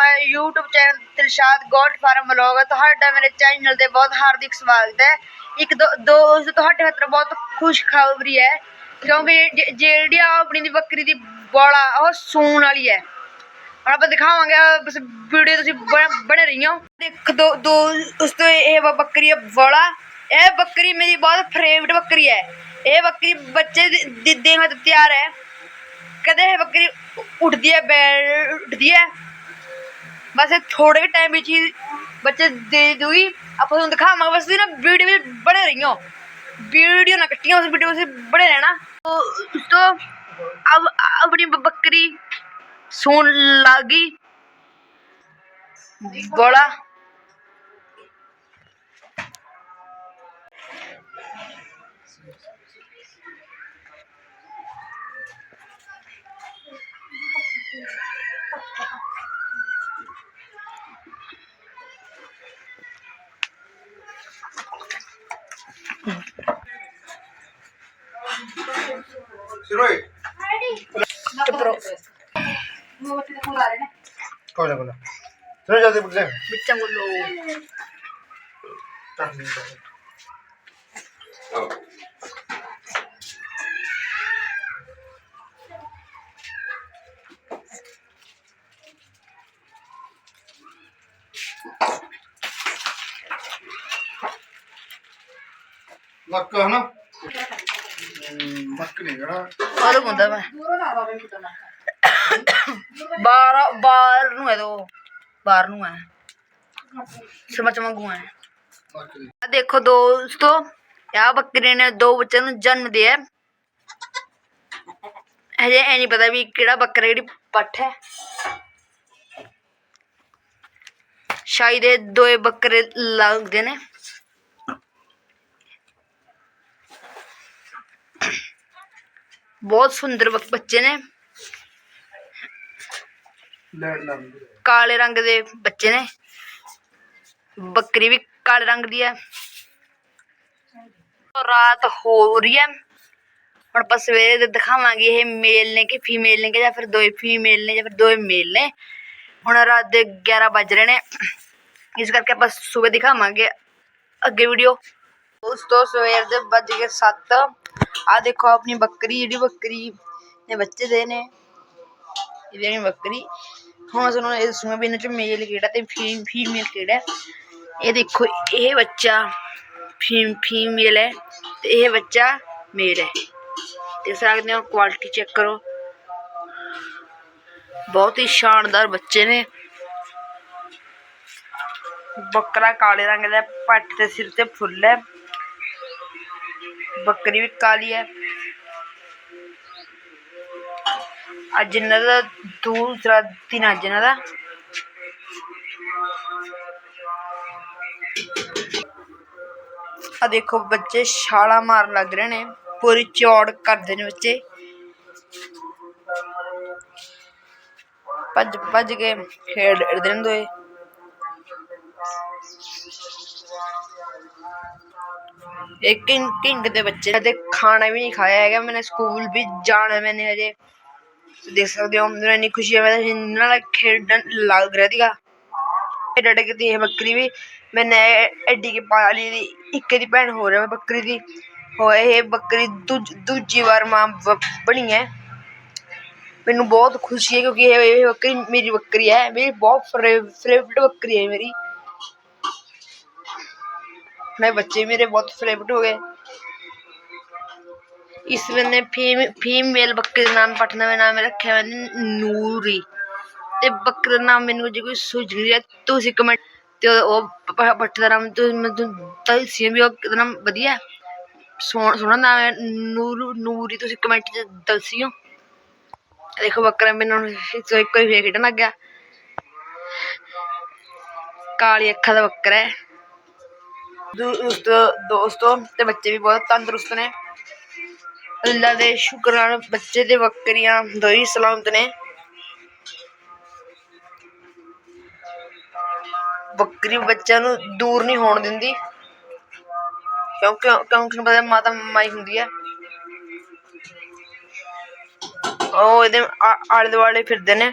ਮੈਂ YouTube channel Dilshad goat farm vlog ਤੁਹਾਡਾ ਮੇਰੇ ਚੈਨਲ ਤੇ ਬਹੁਤ ਹਾਰਦਿਕ ਸਵਾਗਤ ਹੈ। ਇੱਕ ਦੋ ਦੋਸਤ ਤੁਹਾਡੇ ਖਾਤਰ ਬਹੁਤ ਖੁਸ਼ਖਬਰੀ ਹੈ, ਕਿਉਂਕਿ ਜਿਹੜੀ ਆ ਆਪਣੀ ਦੀ ਬੱਕਰੀ ਦੀ ਬੋਲਾ, ਉਹ ਸੂਣ ਵਾਲੀ ਹੈ। ਹੁਣ ਆਪਾਂ ਦਿਖਾਵਾਂਗੇ ਬਸ ਵੀਡੀਓ ਤੁਸੀਂ ਬਣੇ ਰਹੀਓ। ਦੇਖ ਦੋ ਦੋ ਉਸ ਤੋਂ ਇਹ ਵਾ ਬੱਕਰੀ ਹੈ ਬੋਲਾ। ਇਹ ਬੱਕਰੀ ਮੇਰੀ ਬਹੁਤ ਫੇਵਰਟ ਬੱਕਰੀ ਹੈ। ਇਹ ਬੱਕਰੀ ਬੱਚੇ ਦੇ- ਦੇਣ ਤੇ ਤਿਆਰ ਹੈ। ਕਦੇ ਇਹ ਬੱਕਰੀ ਉੱਠਦੀ ਹੈ ਬੈਠ ਉੱਠਦੀ ਹੈ। ਬਸ ਇਹ ਥੋੜੇ ਟਾਈਮ ਵਿੱਚ ਹੀ ਬੱਚੇ ਦੇ ਦੂਗੀ ਆਪਾਂ ਤੁਹਾਨੂੰ ਦਿਖਾਵਾਂਗੇ ਬਸ ਤੁਸੀਂ ਨਾ ਵੀਡੀਓ ਵਿੱਚ ਬਣੇ ਰਹੀਓ ਵੀਡੀਓ ਨਾ ਕੱਟੀਓ ਉਸ ਵੀਡੀਓ ਵਿੱਚ ਬਣੇ ਰਹਿਣਾ तो तो अब अपनी ब- बकरी सुन लागी बड़ा Kau kau Oh. ਲੱਕ ਦੇਖੋ ਦੋਸਤੋ ਆ ਬੱਕਰੀ ਨੇ ਦੋ ਬੱਚਿਆਂ ਨੂੰ ਜਨਮ ਦਿਆ। ਹਜੇ ਐ ਨਹੀਂ ਪਤਾ ਵੀ ਕਿਹੜਾ ਬੱਕਰਾ ਜਿਹੜੀ ਪੱਠ ਹੈ। ਸ਼ਾਇਦ ਇਹ ਦੋਏ ਬੱਕਰੇ ਲੱਗਦੇ ਨੇ। ਬਹੁਤ ਸੁੰਦਰ ਬੱਚੇ ਨੇ। ਕਾਲੇ ਰੰਗ ਦੇ ਬੱਚੇ ਨੇ। ਬੱਕਰੀ ਵੀ ਕਾਲੇ ਰੰਗ ਦੀ ਹੈ। ਰਾਤ ਹੋ ਰਹੀ ਹੈ। ਹੁਣ ਆਪਾਂ ਸਵੇਰੇ ਦੇ ਦਿਖਾਵਾਂਗੇ ਇਹ ਮੇਲ ਨੇ ਕਿ ਫੀਮੇਲ ਨੇ ਕਿ ਜਾਂ ਫਿਰ ਦੋਏ ਫੀਮੇਲ ਨੇ ਜਾਂ ਫਿਰ ਦੋਏ ਮੇਲ ਨੇ। ਹੁਣ ਰਾਤ ਦੇ 11 ਵੱਜ ਰਹੇ ਨੇ। ਇਸ ਕਰਕੇ ਆਪਾਂ ਸਵੇਰ ਦਿਖਾਵਾਂਗੇ ਅੱਗੇ ਵੀਡੀਓ ਦੋਸਤੋ ਸਵੇਰ ਦੇ ਵੱਜ ਗਏ 7 ਆ ਦੇਖੋ ਆਪਣੀ ਬੱਕਰੀ ਜਿਹੜੀ ਬੱਕਰੀ ਨੇ ਬੱਚੇ ਦੇ ਨੇ ਇਹ ਬੱਕਰੀ। ਹੁਣ ਤੁਹਾਨੂੰ ਇਹ ਦੱਸੂਗਾ ਵੀ ਇਹਨਾਂ ਚ ਮੇਲ ਕਿਹੜਾ ਤੇ ਫੀਮੇਲ ਕਿਹੜਾ ਇਹ ਦੇਖੋ ਇਹ ਬੱਚਾ ਫੀਮੇਲ ਹੈ ਤੇ ਇਹ ਬੱਚਾ ਮੇਲ ਹੈ। ਦੇਖ ਸਕਦੇ ਹੋ ਕੁਆਲਿਟੀ ਚੈੱਕ ਕਰੋ। ਬਹੁਤ ਹੀ ਸ਼ਾਨਦਾਰ ਬੱਚੇ ਨੇ। ਬੱਕਰਾ ਕਾਲੇ ਰੰਗ ਦਾ ਹੈ, ਪੱਟ ਤੇ ਸਿਰ ਤੇ ਫੁੱਲ ਹੈ। ਬੱਕਰੀ ਵੀ ਕਾਲੀ ਹੈ। ਅੱਜ ਇਹਨਾਂ ਦਾ ਦੂਸਰਾ ਦਿਨ ਅੱਜ ਇਹਨਾਂ ਦਾ। ਆ ਦੇਖੋ ਬੱਚੇ ਛਾਲਾ ਮਾਰਨ ਲੱਗ ਰਹੇ ਨੇ, ਪੂਰੀ ਚੌੜ ਕਰਦੇ ਨੇ ਬੱਚੇ। ਭੱਜ ਭੱਜ ਕੇ ਖੇਡਦੇ ਨੇ ਦੋਏ। ਇੱਕ ਕਿੰਗ ਕਿੰਗ ਦੇ ਬੱਚੇ ਤੇ ਖਾਣਾ ਵੀ ਨਹੀਂ ਖਾਇਆ ਹੈਗਾ। ਮੈंने ਸਕੂਲ ਵੀ ਜਾਣਾ ਮੈंने ਹਜੇ। ਦੇਖ ਸਕਦੇ ਹੋ, ਮੈਨੂੰ ਇੰਨੀ ਖੁਸ਼ੀ ਹੈ ਮੈਂ ਤਾਂ ਇਹਨਾਂ ਨਾਲ ਖੇਡਣ ਲੱਗ ਰਿਹਾ ਸੀਗਾ। ਇਹ ਡਟ ਬੱਕਰੀ ਵੀ। ਮੈਨੇ ਐਡੀ ਕੇ ਪਾ ਲਈ ਦੀ ਇੱਕ ਦੀ ਭੈਣ ਹੋਰ ਹੈ ਬੱਕਰੀ ਦੀ। ਹੋਏ, ਇਹ ਬੱਕਰੀ ਦੂਜ- ਦੂਜੀ ਵਾਰ ਮਾਂ ਬਣੀ ਹੈ। ਮੈਨੂੰ ਬਹੁਤ ਖੁਸ਼ੀ ਹੈ ਕਿਉਂਕਿ ਇਹ ਇਹ ਬੱਕਰੀ ਮੇਰੀ ਬੱਕਰੀ ਹੈ, ਮੇਰੀ ਬਹੁਤ ਫੇਵਰਟ ਬੱਕਰੀ ਹੈ ਮੇਰੀ। ਮੈਂ ਬੱਚੇ ਮੇਰੇ ਬਹੁਤ फेवरेट हो गए इस मैंने फीम फीमेल बकरे ਦਾ ਨਾਮ, ਪਟਨਾ ਦੇ ਨਾਮ ਰੱਖਿਆ ਮੈਨੇ ਨੂਰੀ। ਤੇ ਬੱਕਰੇ ਦਾ ਨਾਮ ਮੈਨੂੰ ਜੇ ਕੋਈ ਸੁਝ ਨਹੀਂ ਤੁਸੀਂ ਕਮੈਂਟ ਤੇ ਉਹ ਪੱਠੇ ਦਾ ਨਾਮ ਤੁਸੀਂ ਮੈਨੂੰ ਵੀ ਉਹ ਨਾਮ ਵਧੀਆ ਸੋਹਣਾ ਨਾਮ ਹੈ, ਨੂਰ, ਨੂਰੀ ਤੁਸੀਂ ਕਮੈਂਟ 'ਚ ਦੱਸਿਓ। ਦੇਖੋ ਬੱਕਰਾ ਮੈਨੂੰ ਕੋਈ ਹੀ ਫੇਰ ਖੇਡਣ ਲੱਗ ਗਿਆ। ਕਾਲੀ ਅੱਖਾਂ ਦਾ ਬੱਕਰਾ ਹੈ। ਦੋਸਤੋ ਦੋਸਤੋ, ਤੇ ਬੱਚੇ ਵੀ ਬਹੁਤ ਤੰਦਰੁਸਤ ਨੇ। ਅੱਲਾ ਦੇ ਸ਼ੁਕਰ ਨਾਲ ਬੱਚੇ ਤੇ ਬੱਕਰੀਆਂ ਦੋਈ ਸਲਾਮਤ ਨੇ। ਬੱਕਰੀ ਬੱਚਿਆਂ ਨੂੰ ਦੂਰ ਨਹੀਂ ਹੋਣ ਦਿੰਦੀ। ਕਿਉਂਕਿ ਕਿਉਂਕਿ ਤੁਹਾਨੂੰ ਪਤਾ ਮਾਤਾ ਮਾਈ ਹੁੰਦੀ ਹੈ। ਉਹ ਇਹਦੇ ਆ- ਆਲੇ ਦੁਆਲੇ ਫਿਰਦੇ ਨੇ।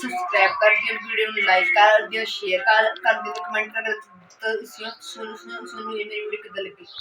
ਸਬਸਕ੍ਰਾਈਬ ਕਰ ਦਿਓ ਵੀਡੀਓ ਨੂੰ ਲਾਈਕ ਕਰ ਦਿਓ ਸ਼ੇਅਰ ਕਰ ਕਰ ਦਿਓ ਕਮੈਂਟ ਕਰ ਦਿਓ। ਤਾਂ ਸੁਣ ਸੁਣ ਸੁਣ ਇਹ ਮੇਰੀ ਵੀਡੀਓ ਕਿੱਦਾਂ ਲੱਗੀ।